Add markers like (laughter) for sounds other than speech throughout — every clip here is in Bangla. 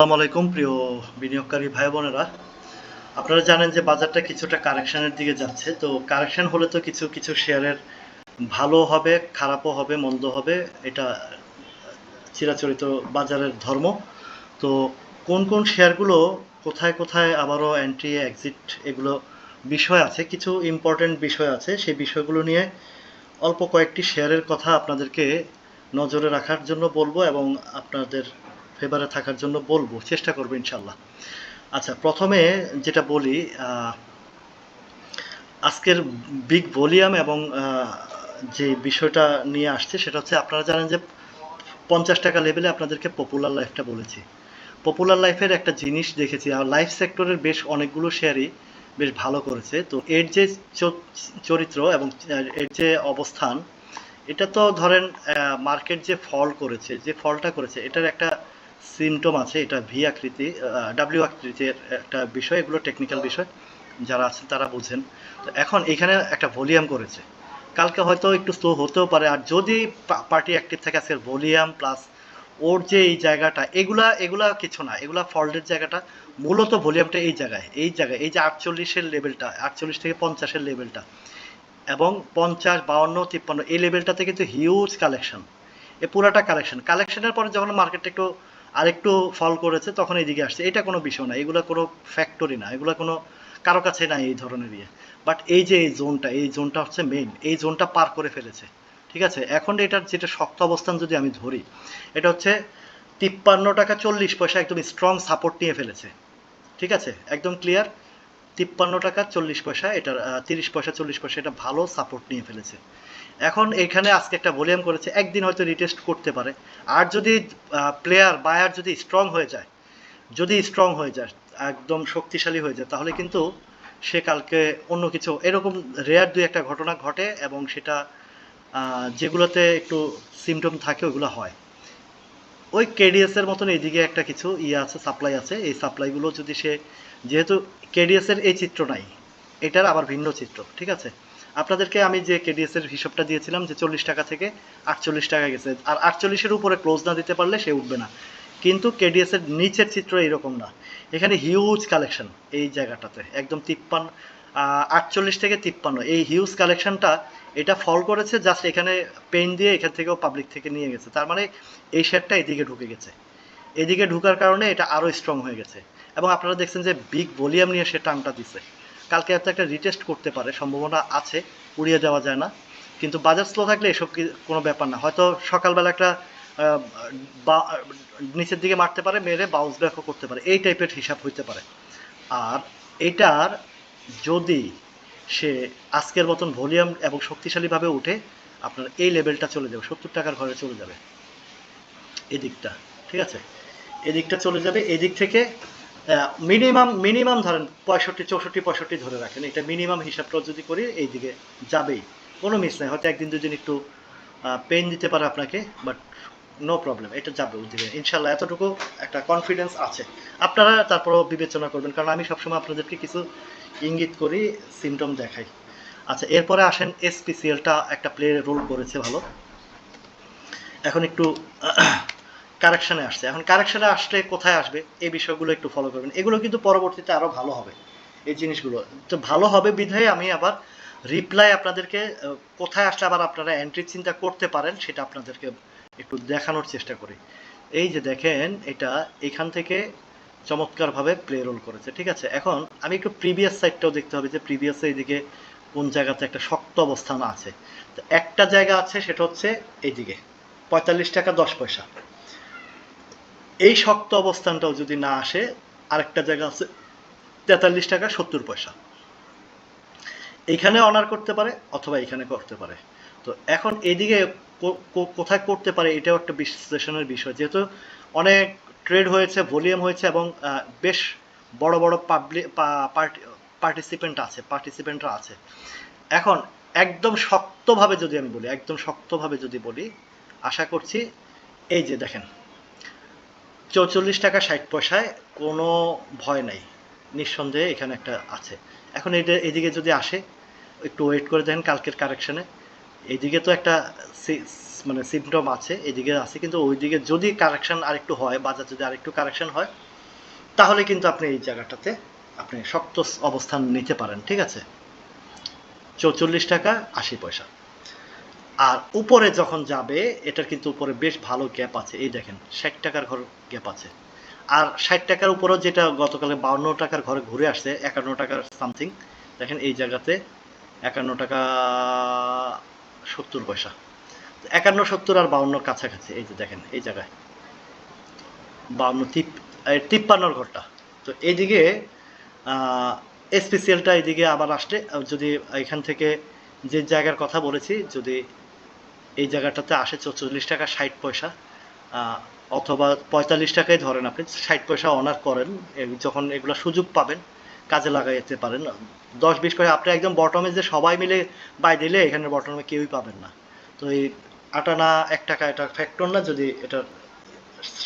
আসসালামু আলাইকুম, প্রিয় বিনিয়োগকারী ভাই বোনেরা। আপনারা জানেন যে বাজারটা কিছুটা কারেকশনের দিকে যাচ্ছে। তো কারেকশন হলে তো কিছু কিছু শেয়ারের ভালো হবে, খারাপও হবে, মন্দ হবে। এটা চিরাচরিত বাজারের ধর্ম। তো কোন কোন শেয়ারগুলো কোথায় কোথায় আবারও এন্ট্রি এক্সিট এগুলো বিষয় আছে, কিছু ইম্পর্টেন্ট বিষয় আছে, সেই বিষয়গুলো নিয়ে অল্প কয়েকটি শেয়ারের কথা আপনাদেরকে নজরে রাখার জন্য বলব এবং আপনাদের ফেভারে থাকার জন্য বলব, চেষ্টা করব ইনশাল্লাহ। আচ্ছা প্রথমে যেটা বলি আজকের বিগ ভলিউম এবং যে বিষয়টা নিয়ে আসছে সেটা হচ্ছে আপনারা জানেন যে পঞ্চাশ টাকা লেভেলে আপনাদেরকে পপুলার লাইফটা বলেছি। পপুলার লাইফের একটা জিনিস দেখেছি, আর লাইফ সেক্টরের বেশ অনেকগুলো শেয়ারই বেশ ভালো করেছে। তো এর যে চরিত্র এবং এর যে অবস্থান, এটা তো ধরেন মার্কেট যে ফল করেছে, যে ফলটা করেছে, এটার একটা সিমটম আছে, এটা ভি আকৃতি ডাব্লিউ আকৃতির একটা বিষয়, এগুলো টেকনিক্যাল বিষয়, যারা আছেন তারা বুঝেন। তো এখন এখানে একটা ভলিউম করেছে। কালকে হয়তো একটু স্লো হতেও পারে, আর যদি পার্টি অ্যাক্টিভ থাকে, আজকের ভলিউম প্লাস ওর যে এই জায়গাটা, এগুলা এগুলা কিছু না, এগুলা ফল্টের জায়গাটা, মূলত ভলিউমটা এই জায়গায় এই জায়গায়, এই যে আটচল্লিশের লেভেলটা আটচল্লিশ থেকে পঞ্চাশের লেভেলটা এবং পঞ্চাশ, বাউন্ন, তিপ্পান্ন, এই লেভেলটাতে কিন্তু হিউজ কালেকশন এ পুরাটা কালেকশন কালেকশনের পরে যখন মার্কেট একটু আরেকটু ফল করেছে, তখন এইদিকে আসছে। এটা কোনো বিষয় না, এগুলো কোনো ফ্যাক্টরি না, এগুলো কোনো কারও কাছে নাই এই ধরনের ইয়ে। বাট এই যে এই জোনটা এই জোনটা হচ্ছে মেইন এই জোনটা পার করে ফেলেছে। ঠিক আছে? এখন এটার যেটা শক্ত অবস্থান যদি আমি ধরি, এটা হচ্ছে তিপ্পান্ন টাকা চল্লিশ পয়সা একদম স্ট্রং সাপোর্ট নিয়ে ফেলেছে। ঠিক আছে? একদম ক্লিয়ার তিপ্পান্ন টাকা চল্লিশ পয়সা, এটার তিরিশ পয়সা, চল্লিশ পয়সা এটা ভালো সাপোর্ট নিয়ে ফেলেছে। এখন এখানে আজকে একটা ভলিউম করেছে, একদিন হয়তো রিটেস্ট করতে পারে। আর যদি প্লেয়ার বায়ার যদি স্ট্রং হয়ে যায়, যদি স্ট্রং হয়ে যায়, একদম শক্তিশালী হয়ে যায়, তাহলে কিন্তু সে কালকে অন্য কিছু, এরকম রেয়ার দুই একটা ঘটনা ঘটে এবং সেটা যেগুলোতে একটু সিমটম থাকে, ওগুলো হয়। ওই কেডিএস এর মতন এইদিকে একটা কিছু ইয়ে আছে সাপ্লাই আছে। এই সাপ্লাইগুলো যদি সে, যেহেতু কেডিএস এর এই চিত্র নাই, এটার আবার ভিন্ন চিত্র, ঠিক আছে? আপনাদেরকে আমি যে কেডিএস এর হিসাবটা দিয়েছিলাম যে চল্লিশ টাকা থেকে আটচল্লিশ টাকা গেছে, আর আটচল্লিশের উপরে ক্লোজ না দিতে পারলে সে উঠবে না। কিন্তু কেডিএস এর নিচের চিত্র এইরকম না। এখানে হিউজ কালেকশন এই জায়গাটাতে, একদম তিপ্পান্ন আটচল্লিশ থেকে তিপ্পান্ন। এই হিউজ কালেকশনটা এটা ফল করেছে জাস্ট এখানে পেন দিয়ে এখান থেকেও পাবলিক থেকে নিয়ে গেছে। তার মানে এই শেয়ারটা এদিকে ঢুকে গেছে। এদিকে ঢুকার কারণে এটা আরও স্ট্রং হয়ে গেছে। এবং আপনারা দেখছেন যে বিগ ভলিউম নিয়ে সে টানটা দিছে। কালকে হয়তো একটা রিটেস্ট করতে পারে, সম্ভাবনা আছে, উড়িয়ে যাওয়া যায় না। কিন্তু বাজার স্লো থাকলে এসব কোনো ব্যাপার না। হয়তো সকালবেলা একটা বা- নিচের দিকে মারতে পারে, মেরে বাউন্স ব্যাকও করতে পারে। এই টাইপের হিসাব হইতে পারে। আর এটার যদি সে আজকের মতন ভলিউম এবং শক্তিশালীভাবে উঠে, আপনার এই লেভেলটা চলে যাবে, সত্তর টাকার ঘরে চলে যাবে। এদিকটা, ঠিক আছে? এদিকটা চলে যাবে। এদিক থেকে মিনিমাম মিনিমাম ধরেন পঁয়ষট্টি, চৌষট্টি, পঁয়ষট্টি ধরে রাখেন। এটা মিনিমাম হিসাবটা যদি করি, এই দিকে যাবেই। কোনো মিস নাই। হয়তো একদিন, দুদিন একটু পেন দিতে পারে আপনাকে বাট নো প্রবলেম এটা যাবে ওদিকে ইনশাল্লাহ এতটুকু একটা কনফিডেন্স আছে। আপনারা তারপরও বিবেচনা করবেন, কারণ আমি সবসময় আপনাদেরকে কিছু ইঙ্গিত করি সিমটম দেখাই। আচ্ছা এরপরে আসেন এসপিসিএলটা একটা প্লে রোল করেছে ভালো। এখন একটু কারেকশনে আসছে। এখন কারেকশনে আসলে কোথায় আসবে? এই বিষয়গুলো একটু ফলো করবেন। এগুলো কিন্তু পরবর্তীতে আরও ভালো হবে, এই জিনিসগুলো। তো ভালো হবে বিধায় আমি আবার রিপ্লাই আপনাদেরকে কোথায় আসলে আবার আপনারা এন্ট্রি চিন্তা করতে পারেন সেটা আপনাদেরকে একটু দেখানোর চেষ্টা করি। এই যে দেখেন, এটা এখান থেকে চমৎকারভাবে প্লে রোল করেছে, ঠিক আছে? এখন আমি একটু প্রিভিয়াস সাইডটাও দেখতে হবে যে প্রিভিয়াসে এইদিকে কোন জায়গাতে একটা শক্ত অবস্থান আছে। তো একটা জায়গা আছে, সেটা হচ্ছে এইদিকে। পঁয়তাল্লিশ টাকা দশ পয়সা। এই শক্ত অবস্থানটাও যদি না আসে, আরেকটা জায়গা আছে, তেতাল্লিশ টাকা সত্তর পয়সা। এইখানে অনার করতে পারে অথবা এখানে করতে পারে। তো এখন এদিকে কোথায় করতে পারে এটাও একটা বিশ্লেষণের বিষয়। যেহেতু অনেক ট্রেড হয়েছে ভলিউম হয়েছে এবং বেশ বড় বড় পাবলিক পার্টিসিপেন্ট আছে পার্টিসিপেন্টরা আছে। এখন একদম শক্তভাবে যদি আমি বলি, একদম শক্তভাবে যদি বলি, আশা করছি এই যে দেখেন চৌচল্লিশ টাকা ষাট পয়সায় কোনো ভয় নাই। নিঃসন্দেহে এখানে একটা আছে। এখন এটা এদিকে যদি আসে, একটু ওয়েট করে দেখেন কালকের কারেকশনে এইদিকে তো একটা মানে সিমটম আছে এদিকে আছে, কিন্তু ওইদিকে যদি কারেকশন আরেকটু হয়, বাজার যদি আরেকটু কারেকশন হয়, তাহলে কিন্তু আপনি এই জায়গাটাতে আপনি শক্ত অবস্থান নিতে পারেন, ঠিক আছে? চৌচল্লিশ টাকা আশি পয়সা। আর উপরে যখন যাবে, এটার কিন্তু উপরে বেশ ভালো গ্যাপ আছে। এই দেখেন, ষাট টাকার ঘর গ্যাপ আছে। আর ষাট টাকার উপরেও যেটা গতকালে বাউন্ন টাকার ঘরে ঘুরে আসছে, একান্ন টাকার সামথিং দেখেন এই জায়গাতে একান্ন টাকা সত্তর পয়সা। একান্ন, সত্তর আর বাউন্ন কাছাকাছি, এই যে দেখেন, এই জায়গায়। বাউন্ন, তিপ তিপ্পান্নর ঘরটা। তো এইদিকে স্পেশালটা এইদিকে আবার আসলে যদি এখান থেকে যে জায়গার কথা বলেছি, যদি এই জায়গাটাতে আসে চৌচল্লিশ টাকা ষাট পয়সা। অথবা পঁয়তাল্লিশ টাকাই ধরেন আপনি, ষাট পয়সা অনার করেন যখন এগুলো সুযোগ পাবেন, কাজে লাগাইতে পারেন। দশ বিশ পয়সা, আপনি একদম বটমে যে সবাই মিলে বাই দিলে, এখানে বটমে কেউই পাবেন না। তো এই আটানা এক টাকা এটা ফ্যাক্টর না, যদি এটার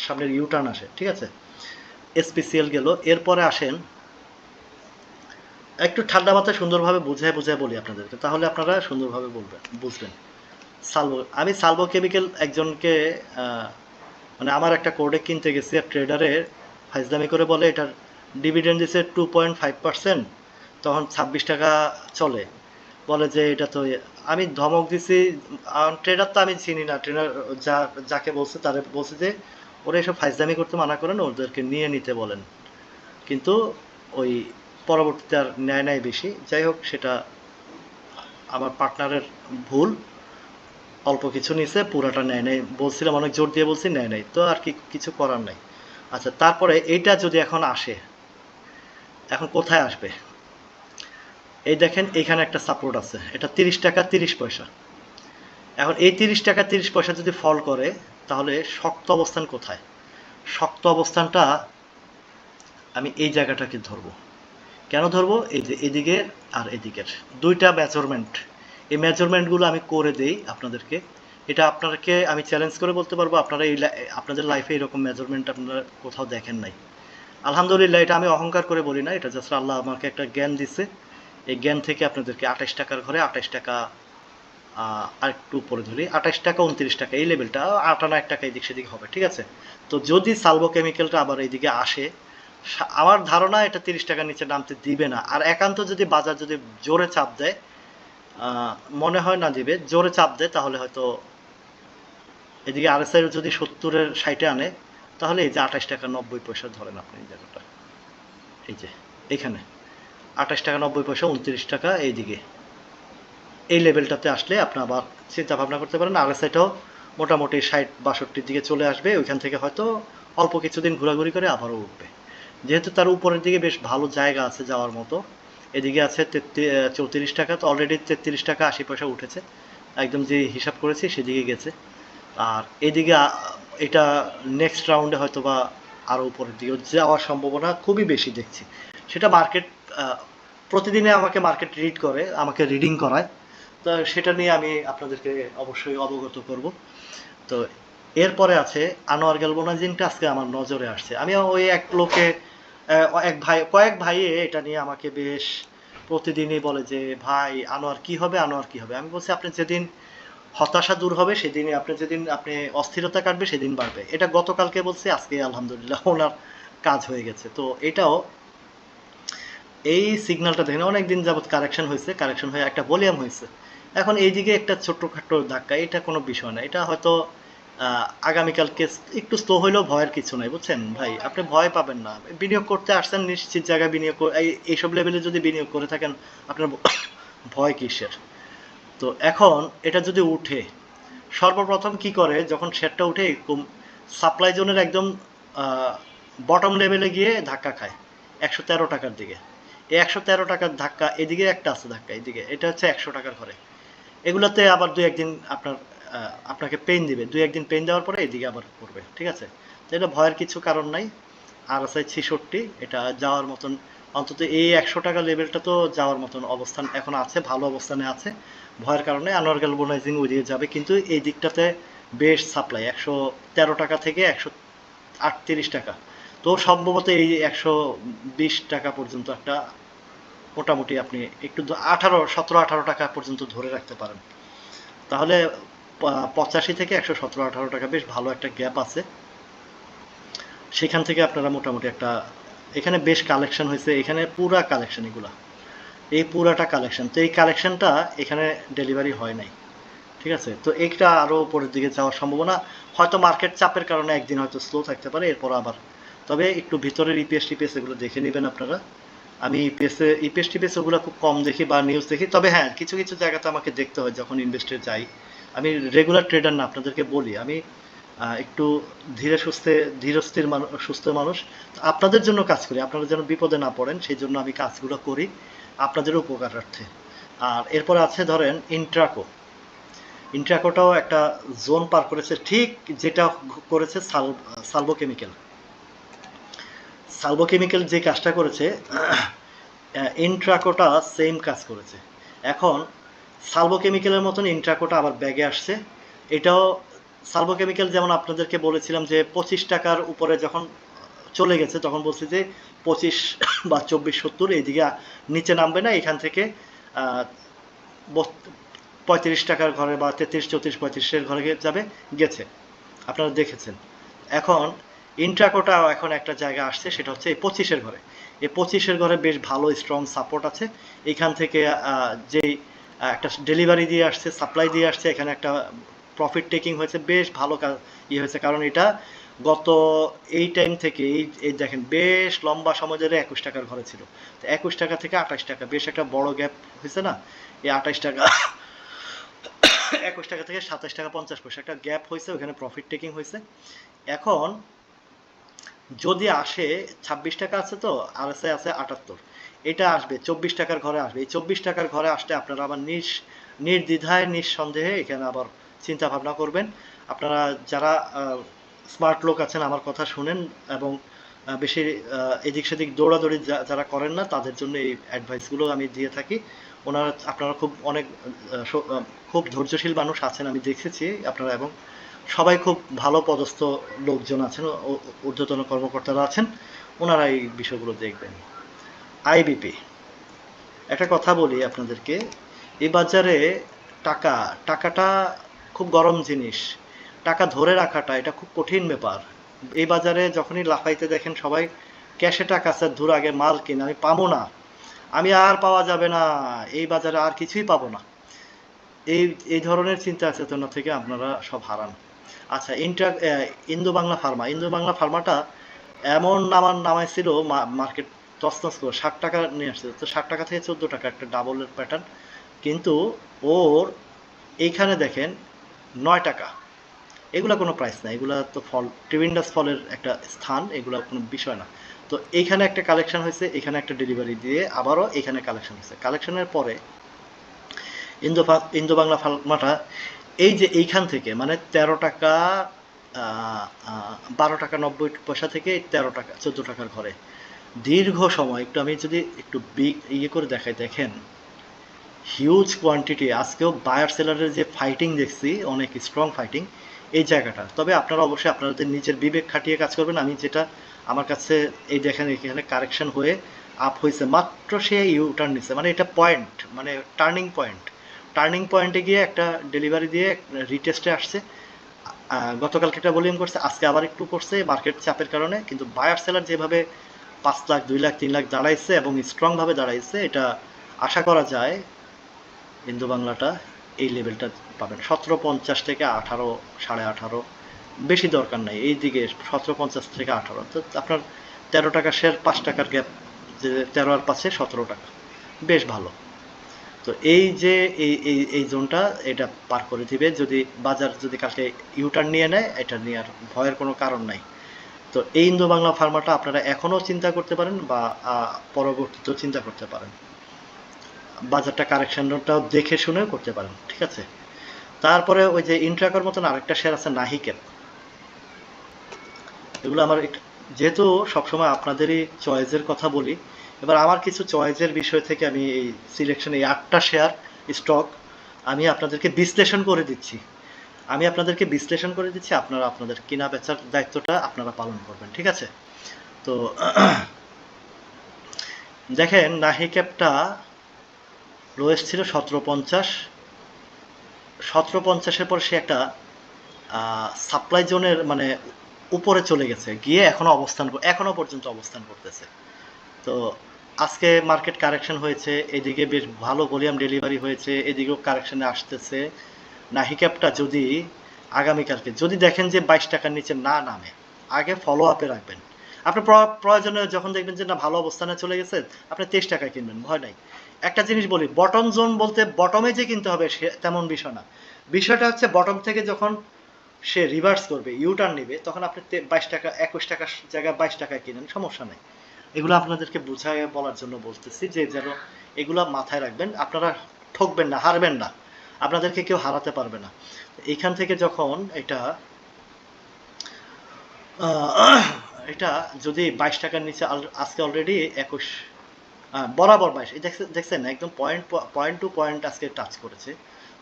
সামনের ইউটার্ন আসে, ঠিক আছে? স্পেশিয়াল গেল। এরপরে আসেন, একটু ঠান্ডা মাথায় সুন্দরভাবে বুঝায় বুঝায় বলি আপনাদেরকে, তাহলে আপনারা সুন্দরভাবে বলবেন, বুঝবেন। সালভো আমি সালবো কেমিক্যাল একজনকে মানে আমার একটা কোডে কিনতে গেছি আর ট্রেডারে ফাইজদামি করে বলে এটার ডিভিডেন্ড দিছে টু পয়েন্ট ফাইভ পার্সেন্ট তখন ছাব্বিশ টাকা চলে। বলে যে এটা তো, আমি ধমক দিছি ট্রেডার তো আমি চিনি না ট্রেনার যা, যাকে বলছে তারে বলছে যে, ওরা এসব ফাইজদামি করতে মানা করেন ওদেরকে নিয়ে নিতে বলেন। কিন্তু ওই পরবর্তীতে আর নেয় নাই বেশি। যাই হোক, সেটা আমার পার্টনারের ভুল। অল্প কিছু নিছে, পুরাটা নেয় নাই। বলছিলাম, অনেক জোর দিয়ে বলছি, নেয় নাই। তো আর কি কিছু করার নাই। আচ্ছা তারপরে এইটা যদি এখন আসে, এখন কোথায় আসবে? এই দেখেন এইখানে একটা সাপোর্ট আছে। এটা তিরিশ টাকা তিরিশ পয়সা। এখন এই তিরিশ টাকা তিরিশ পয়সা যদি ফল করে, তাহলে শক্ত অবস্থান কোথায়? শক্ত অবস্থানটা আমি এই জায়গাটাকে ধরবো। কেন ধরবো? এই যে এদিকে আর এদিকের। দুইটা মেজারমেন্ট এই মেজারমেন্টগুলো আমি করে দেই আপনাদেরকে। এটা আপনাদেরকে আমি চ্যালেঞ্জ করে বলতে পারব, আপনারা এই আপনাদের লাইফে এরকম মেজারমেন্ট আপনারা কোথাও দেখেন নাই। আলহামদুলিল্লাহ, এটা আমি অহংকার করে বলি না, এটা জাস্ট আল্লাহ আমাকে একটা জ্ঞান দিচ্ছে এই জ্ঞান থেকে আপনাদেরকে আঠাশ টাকার ঘরে আঠাশ টাকা আর একটু উপরে ধরি, আঠাশ টাকা, উনত্রিশ টাকা, এই লেভেলটা আটান্ন এক টাকা এদিক সেদিক হবে, ঠিক আছে? তো যদি সালভো কেমিক্যালটা আবার এইদিকে আসে আমার ধারণা এটা তিরিশ টাকার নিচে নামতে দিবে না। আর একান্ত যদি বাজার যদি জোরে চাপ দেয় মনে হয় না দিবে জোরে চাপ দেয় তাহলে হয়তো এদিকে আর এস যদি সত্তরের সাইটে আনে, তাহলে এই যে আঠাশ টাকা নব্বই পয়সা ধরেন আপনি এই জায়গাটা। এই যে, এখানে। আঠাশ টাকা নব্বই পয়সা, উনত্রিশ টাকা এইদিকে। এই লেভেলটাতে আসলে আপনি আবার চিন্তা ভাবনা করতে পারেন, আর এসআইটাও মোটামুটি ষাট বাষট্টির দিকে চলে আসবে, ওইখান থেকে হয়তো অল্প কিছুদিন ঘোরাঘুরি করে আবারও উঠবে। যেহেতু তার উপরের দিকে বেশ ভালো জায়গা আছে যাওয়ার মতো এদিকে আছে চৌত্রিশ টাকা। তো অলরেডি তেত্রিশ টাকা আশি পয়সা উঠেছে। একদম যে হিসাব করেছি সেদিকে গেছে। আর এদিকে এটা নেক্সট রাউন্ডে হয়তো বা আরও উপরের দিকে যাওয়ার সম্ভাবনা খুবই বেশি দেখছি। সেটা মার্কেট প্রতিদিনে আমাকে মার্কেট রিড করে আমাকে রিডিং করায়। তো সেটা নিয়ে আমি আপনাদেরকে অবশ্যই অবগত করব। তো এরপরে আছে আনোয়ার গ্যালবোনাজিনটা আজকে আমার নজরে আসছে। আমি ওই এক লোকে আহ, এক ভাই কয়েক ভাই এটা নিয়ে আমাকে বেশ প্রতিদিনই বলে যে, ভাই, আনোয়ার কি হবে, আনোয়ার কি হবে? আমি বলছি, আপনি যেদিন হতাশা দূর হবে, সেদিনই আপনি যেদিন আপনি অস্থিরতা কাটবে, সেদিন বাড়বে। এটা গতকালকে বলছি, আজকে আলহামদুলিল্লাহ (laughs) ওনার কাজ হয়ে গেছে। তো এটাও এই সিগন্যালটা দেখেন অনেক দিন যাবত কারেকশন হয়েছে কারেকশন হয়ে একটা ভলিউম হয়েছে। এখন এইদিকে একটা ছোট্টখাটো ধাক্কা, এটা কোনো বিষয় না। এটা হয়তো আগামীকালকে একটু স্লো হইলেও ভয়ের কিছু নাই, বুঝছেন? ভাই, আপনি ভয় পাবেন না। বিনিয়োগ করতে আসছেন, নিশ্চিত জায়গায় বিনিয়োগ এইসব লেভেলে যদি বিনিয়োগ করে থাকেন, আপনার (coughs) ভয় কিসের? তো এখন এটা যদি উঠে, সর্বপ্রথম কি করে, যখন শেয়ারটা উঠে সাপ্লাই জোনের একদম বটম লেভেলে গিয়ে ধাক্কা খায়, একশো তেরো টাকার দিকে। এই একশো তেরো টাকার ধাক্কা, এদিকে একটা আছে ধাক্কা, এদিকে। এটা হচ্ছে একশো টাকার ঘরে। এগুলোতে আবার দু একদিন আপনার আপনাকে পেন দিবে। দুই, একদিন পেন দেওয়ার পরে এদিকে আবার করবে ঠিক আছে? এটা ভয়ের কিছু কারণ নাই। আর আছে ছেষট্টি, এটা যাওয়ার মতন, অন্তত এই একশো টাকা লেভেলটা তো যাওয়ার মতন অবস্থান এখন আছে, ভালো অবস্থানে আছে। ভয়ের কারণে আনোয়ার গ্যালবোনাইজিং ওইদিকে যাবে, কিন্তু এই দিকটাতে বেশ সাপ্লাই একশো তেরো টাকা থেকে একশো আটত্রিশ টাকা। তো সম্ভবত এই একশো বিশ টাকা পর্যন্ত একটা মোটামুটি আপনি একটু আঠারো, সতেরো, আঠারো টাকা পর্যন্ত ধরে রাখতে পারেন। তাহলে পঁচাশি থেকে একশো সতেরো, আঠারো টাকা। বেশ ভালো একটা গ্যাপ আছে। সেখান থেকে আপনারা মোটামুটি একটা, এখানে বেশ কালেকশন হয়েছে। এখানে পুরা কালেকশন এগুলা। এই পুরাটা কালেকশন। তো এই কালেকশনটা এখানে ডেলিভারি হয় নাই। ঠিক আছে? তো এইটা আরও উপরের দিকে যাওয়ার সম্ভাবনা। হয়তো মার্কেট চাপের কারণে একদিন হয়তো স্লো থাকতে পারে, এরপর আবার। তবে একটু ভিতরের ইপিএস টিপিএস এগুলো দেখে নেবেন আপনারা। আমি ইপিএস ইপিএস টিপিএস ওগুলো খুব কম দেখি বা নিউজ দেখি। তবে হ্যাঁ কিছু কিছু জায়গাতে আমাকে দেখতে হয় যখন ইনভেস্টে যাই। আমি রেগুলার ট্রেডার না, আপনাদেরকে বলি, আমি একটু ধীরে সুস্থে, ধীরস্থির মানুষ সুস্থ মানুষ। আপনাদের জন্য কাজ করি, আপনারা যেন বিপদে না পড়েন, সেই জন্য আমি কাজগুলো করি আপনাদের উপকারার্থে। আর এরপর আছে ধরেন ইন্ট্রাকো ইন্ট্রাকোটাও একটা জোন পার করেছে, ঠিক যেটা করেছে সাল সালভো কেমিক্যাল। সালভো কেমিক্যাল যে কাজটা করেছে ইন্ট্রাকোটা সেম কাজ করেছে। এখন সালভো কেমিক্যালের মতন ইন্ট্রাকোটা আবার ব্যাগে আসছে। এটাও সালভো কেমিক্যাল যেমন আপনাদেরকে বলেছিলাম যে পঁচিশ টাকার উপরে যখন চলে গেছে, তখন বলছি যে পঁচিশ (coughs) বা চব্বিশ সত্তর এইদিকে নিচে নামবে না, এখান থেকে পঁয়ত্রিশ টাকার ঘরে বা তেত্রিশ, চৌত্রিশ, পঁয়ত্রিশের ঘরে যাবে, গেছে। আপনারা দেখেছেন। এখন ইন্ট্রাকোটাও এখন একটা জায়গা আসছে, সেটা হচ্ছে এই পঁচিশের ঘরে। এই পঁচিশের ঘরে বেশ ভালো স্ট্রং সাপোর্ট আছে। এখান থেকে যেই একটা ডেলিভারি দিয়ে আসছে সাপ্লাই দিয়ে আসছে, এখানে একটা প্রফিট টেকিং হয়েছে, বেশ ভালো ইয়ে হয়েছে। কারণ এটা গত এই টাইম থেকে, এই দেখেন, বেশ লম্বা সময় ধরে একুশ টাকার ঘরে ছিল। তো একুশ টাকা থেকে আঠাশ টাকা, বেশ একটা বড় গ্যাপ হয়েছে না? এই আঠাশ টাকা, একুশ টাকা থেকে সাতাশ টাকা, পঞ্চাশ পয়সা একটা গ্যাপ হয়েছে, ওখানে প্রফিট টেকিং হয়েছে। এখন যদি আসে, ছাব্বিশ টাকা আছে তো, আর এসে আছে আটাত্তর। এটা আসবে, চব্বিশ টাকার ঘরে আসবে। এই চব্বিশ টাকার ঘরে আসলে আপনারা আবার নিস নির্দ্বিধায়, নিঃসন্দেহে এখানে আবার চিন্তা ভাবনা করবেন। আপনারা যারা স্মার্ট লোক আছেন, আমার কথা শুনেন এবং বেশি এদিক সেদিক দৌড়াদৌড়ি যারা করেন না, তাদের জন্য এই অ্যাডভাইসগুলো আমি দিয়ে থাকি। ওনারা, আপনারা খুব অনেক খুব ধৈর্যশীল মানুষ আছেন, আমি দেখেছি আপনারা এবং সবাই খুব ভালো পদস্থ লোকজন আছেন ঊর্ধ্বতন কর্মকর্তারা আছেন। ওনারা এই বিষয়গুলো দেখবেন। আইবিপি। একটা কথা বলি আপনাদেরকে, এই বাজারে টাকা, টাকাটা খুব গরম জিনিস। টাকা ধরে রাখাটা এটা খুব কঠিন ব্যাপার। এই বাজারে যখনই লাফাইতে দেখেন সবাই, ক্যাশে টাকা আছে ধুর আগে মাল কিনে, আমি পাবো না। আমি আর পাওয়া যাবে না। এই বাজারে আর কিছুই পাবো না। এই এই ধরনের চিন্তা চেতনা থেকে আপনারা সব হারান। আচ্ছা ইন্টার ইন্দো বাংলা ফার্মা। ইন্দো বাংলা ফার্মাটা এমন নামান নামাইছিল মার্কেট তসনস করে, ষাট টাকা নিয়ে আসছে। তো ষাট টাকা থেকে চোদ্দ টাকা একটা ডাবলের প্যাটার্ন কিন্তু ওর এইখানে দেখেন নয় টাকা। এগুলা কোনো প্রাইস না, এগুলা তো ফল ট্রিভিন্ডাস ফলের একটা স্থান, এগুলা কোনো বিষয় না। তো এইখানে একটা কালেকশন হয়েছে, এখানে একটা ডেলিভারি দিয়ে আবারও এখানে কালেকশন হয়েছে। কালেকশনের পরে ইন্দো ইন্দো বাংলা ফার্মাটা এই যে এইখান থেকে মানে তেরো টাকা বারো টাকা নব্বই পয়সা থেকে তেরো টাকা, চোদ্দ টাকার ঘরে। দীর্ঘ সময়, একটু আমি যদি একটু বিগ ইয়ে করে দেখাই, দেখেন। হিউজ কোয়ান্টিটি আজকেও বায়ার সেলারের যে ফাইটিং দেখছি, অনেক স্ট্রং ফাইটিং এই জায়গাটা। তবে আপনারা অবশ্যই আপনাদের নিজের বিবেক খাটিয়ে কাজ করবেন। আমি যেটা আমার কাছে, এই দেখেন, এখানে কারেকশন হয়ে আপ হয়েছে। মাত্র সে ইউ টার্ন নিচ্ছে মানে এটা পয়েন্ট মানে টার্নিং পয়েন্ট টার্নিং পয়েন্টে গিয়ে একটা ডেলিভারি দিয়ে রিটেস্টে আসছে। গতকালকে একটা ভলিউম করছে, আজকে আবার একটু করছে মার্কেট চাপের কারণে। কিন্তু বায়ার সেলার যেভাবে পাঁচ লাখ, দুই লাখ, তিন লাখ দাঁড়াইছে এবং স্ট্রংভাবে দাঁড়াইছে, এটা আশা করা যায়। হিন্দু বাংলাটা এই লেভেলটা পাবেন। সতেরো পঞ্চাশ থেকে আঠারো, সাড়ে আঠারো, বেশি দরকার নাই। এই দিকে সতেরো পঞ্চাশ থেকে আঠারো। তো আপনার তেরো টাকা শেয়ার পাঁচ টাকার গ্যাপ যে তেরো আর পাঁচে সতেরো টাকা। বেশ ভালো। তো এই যে, এই এই এই জোনটা এটা পার করে দিবে। যদি বাজার যদি কালকে ইউটার্ন নিয়ে নেয়, এটা নিয়ে আর ভয়ের কোনো কারণ নাই। তো এই ইন্দো বাংলা ফার্মাটা আপনারা এখনও চিন্তা করতে পারেন বা পরবর্তীতেও চিন্তা করতে পারেন। বাজারটা কারেকশনটাও দেখে শুনেও করতে পারেন, ঠিক আছে? তারপরে ওই যে ইন্ট্রাকার মতন আরেকটা শেয়ার আছে নাহিকের এগুলো আমার যেহেতু সবসময় আপনাদেরই চয়েসের কথা বলি, এবার আমার কিছু চয়েসের বিষয় থেকে আমি এই সিলেকশন এই আটটা শেয়ার স্টক আমি আপনাদেরকে বিশ্লেষণ করে দিচ্ছি। আমি আপনাদেরকে বিশ্লেষণ করে দিচ্ছি, আপনারা আপনাদের কিনা বেচার দায়িত্বটা আপনারা পালন করবেন, ঠিক আছে? তো, (clears throat) দেখেন, নাহি ক্যাপটা লোয়েস্ট ছিল সতেরো পঞ্চাশ। সতেরো পঞ্চাশের পর সে একটা সাপ্লাই জোনের মানে উপরে চলে গেছে, গিয়ে এখনও অবস্থান এখনও পর্যন্ত অবস্থান করতেছে। তো, আজকে মার্কেট কারেকশন হয়েছে, এদিকে বেশ ভালো ভলিউম ডেলিভারি হয়েছে, এদিকেও কারেকশনে আসতেছে। নাহি ক্যাপটা যদি আগামীকালকে, যদি দেখেন যে বাইশ টাকার নিচে না নামে, আগে ফলো আপে রাখবেন। আপনি প্রয়োজনে যখন দেখবেন যে না, ভালো অবস্থানে চলে গেছে, আপনি তেইশ টাকায় কিনবেন, ভয় নাই। একটা জিনিস বলি বটম জোন বলতে বটমে যে কিনতে হবে, সে তেমন বিষয় না। বিষয়টা হচ্ছে বটম থেকে যখন সে রিভার্স করবে ইউটার্ন নেবে, তখন আপনি বাইশ টাকা, একুশ টাকার জায়গায় বাইশ টাকায় কিনেন, সমস্যা নেই। এগুলো আপনাদেরকে বুঝায় বলার জন্য বলতেছি যে যেন এগুলো মাথায় রাখবেন, আপনারা ঠকবেন না, হারবেন না। আপনাদেরকে কেউ হারাতে পারবে না। এইখান থেকে যখন এটা এটা যদি বাইশ টাকার নিচে আজকে অলরেডি একুশ বরাবর বাইশ দেখছেন একদম পয়েন্ট পয়েন্ট টু পয়েন্ট আজকে টাচ করেছে।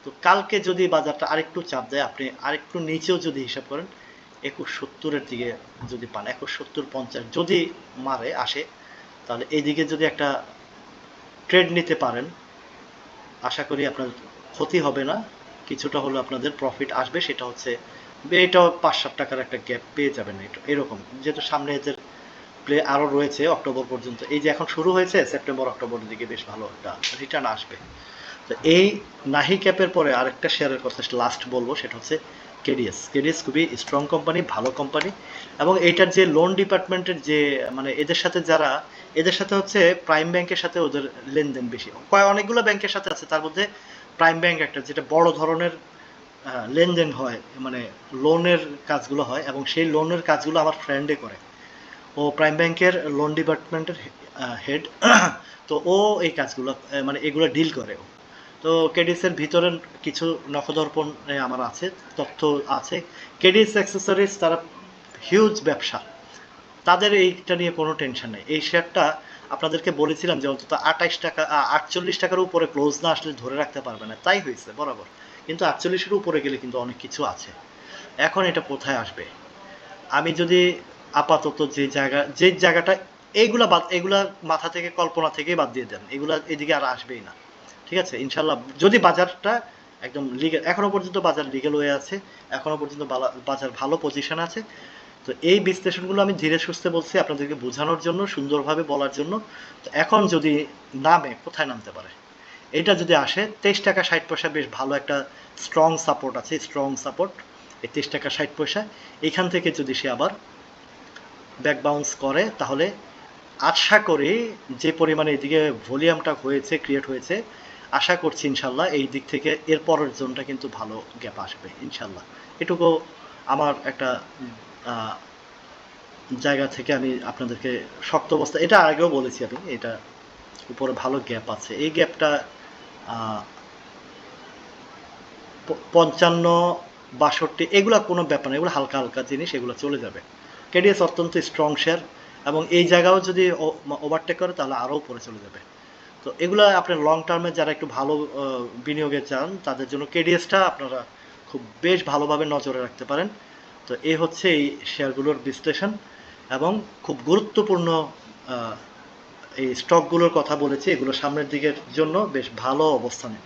তো কালকে যদি বাজারটা আরেকটু চাপ দেয়, আপনি আরেকটু নিচেও যদি হিসাব করেন, একুশ সত্তরের দিকে যদি পান, একুশ সত্তর পঞ্চাশ যদি মারে, আসে, তাহলে এইদিকে যদি একটা ট্রেড নিতে পারেন আশা করি আপনার ক্ষতি হবে না। কিছুটা হলো আপনাদের প্রফিট আসবে, সেটা হচ্ছে এটাও পাঁচ সাত টাকার একটা গ্যাপ পেয়ে যাবেন এরকম। যেহেতু সামনে এদের প্লে আরও রয়েছে অক্টোবর পর্যন্ত। এই যে এখন শুরু হয়েছে, সেপ্টেম্বর, অক্টোবরের দিকে বেশ ভালো একটা রিটার্ন আসবে। তো এই নাহি ক্যাপের পরে আরেকটা শেয়ারের কথা লাস্ট বলব, সেটা হচ্ছে কেডিএস। কেডিএস খুবই স্ট্রং কোম্পানি ভালো কোম্পানি এবং এইটার যে লোন ডিপার্টমেন্টের যে মানে এদের সাথে যারা, এদের সাথে হচ্ছে প্রাইম ব্যাংকের সাথে ওদের লেনদেন বেশি। কয় অনেকগুলো ব্যাংকের সাথে আছে, তার মধ্যে প্রাইম ব্যাংক একটা, যেটা বড় ধরনের লেনদেন হয় মানে লোনের কাজগুলো হয় এবং সেই লোনের কাজগুলো আমার ফ্রেন্ডে করে। ও প্রাইম ব্যাংকের লোন ডিপার্টমেন্টের হেড তো ও এই কাজগুলো মানে এগুলো ডিল করে ও। তো কেডিসের ভিতরে কিছু নখদর্পণ আমার আছে, তথ্য আছে। কেডিস অ্যাক্সেসরিজ তারা হিউজ ব্যবসা। তাদের এইটা নিয়ে কোনো টেনশন নেই। এই শেয়ারটা আপনাদেরকে বলেছিলাম যে অন্তত আঠাইশ টাকা আটচল্লিশ টাকার উপরে ক্লোজ না আসলে ধরে রাখতে পারবে না। তাই হয়েছে, বরাবর। কিন্তু আটচল্লিশের উপরে গেলে কিন্তু অনেক কিছু আছে। এখন এটা কোথায় আসবে? আমি যদি আপাতত যে জায়গা, যে জায়গাটা এইগুলা বাদ, এগুলা মাথা থেকে, কল্পনা থেকেই বাদ দিয়ে দেন। এগুলা এদিকে আর আসবেই না। ঠিক আছে? ইনশাল্লাহ যদি বাজারটা একদম লিগেল এখনও পর্যন্ত বাজার লিগেল হয়ে আছে, এখনও পর্যন্ত বাজার ভালো পজিশন আছে। তো এই বিশ্লেষণগুলো আমি ধীরে সুস্থে বলছি আপনাদেরকে বোঝানোর জন্য, সুন্দরভাবে বলার জন্য। তো এখন যদি নামে, কোথায় নামতে পারে? এটা যদি আসে, তেইশ টাকা ষাট পয়সা বেশ ভালো একটা স্ট্রং সাপোর্ট আছে স্ট্রং সাপোর্ট এই তেইশ টাকা ষাট পয়সা। এখান থেকে যদি সে আবার ব্যাক বাউন্স করে, তাহলে আশা করি যে পরিমাণে এদিকে ভলিউমটা হয়েছে ক্রিয়েট হয়েছে আশা করছি ইনশাল্লাহ এই দিক থেকে এর পরের জোনটা কিন্তু ভালো গ্যাপ আসবে, ইনশাল্লাহ। এটুকু আমার একটা জায়গা থেকে আমি আপনাদেরকে শক্ত অবস্থা, এটা আগেও বলেছি আমি, এটা উপরে ভালো গ্যাপ আছে। এই গ্যাপটা পঞ্চান্ন, বাষট্টি, এগুলো কোনো ব্যাপার না, এগুলো হালকা হালকা জিনিস, এগুলো চলে যাবে। কেডিএস অত্যন্ত স্ট্রং শেয়ার এবং এই জায়গাও যদি ওভারটেক করে, তাহলে আরও উপরে চলে যাবে। তো এগুলো আপনার লং টার্মে যারা একটু ভালো বিনিয়োগে চান, তাদের জন্য কেডিএসটা আপনারা খুব বেশ ভালোভাবে নজরে রাখতে পারেন। তো এই হচ্ছে এই শেয়ারগুলোর বিশ্লেষণ এবং খুব গুরুত্বপূর্ণ এই স্টকগুলোর কথা বলেছি। এগুলো সামনের দিকের জন্য বেশ ভালো অবস্থানে।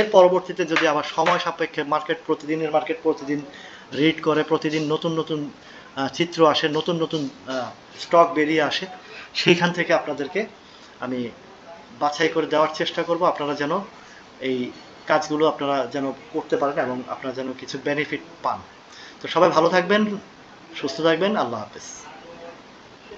এর পরবর্তীতে যদি আবার সময় সাপেক্ষে মার্কেট প্রতিদিনের মার্কেট প্রতিদিন রিড করে, প্রতিদিন নতুন নতুন চিত্র আসে, নতুন নতুন স্টক বেরিয়ে আসে, সেইখান থেকে আপনাদেরকে আমি বাছাই করে দেওয়ার চেষ্টা করব। আপনারা যেন এই কাজগুলো আপনারা যেন করতে পারেন এবং আপনারা যেন কিছু বেনিফিট পান। তো সবাই ভালো থাকবেন, সুস্থ থাকবেন, আল্লাহ হাফেজ।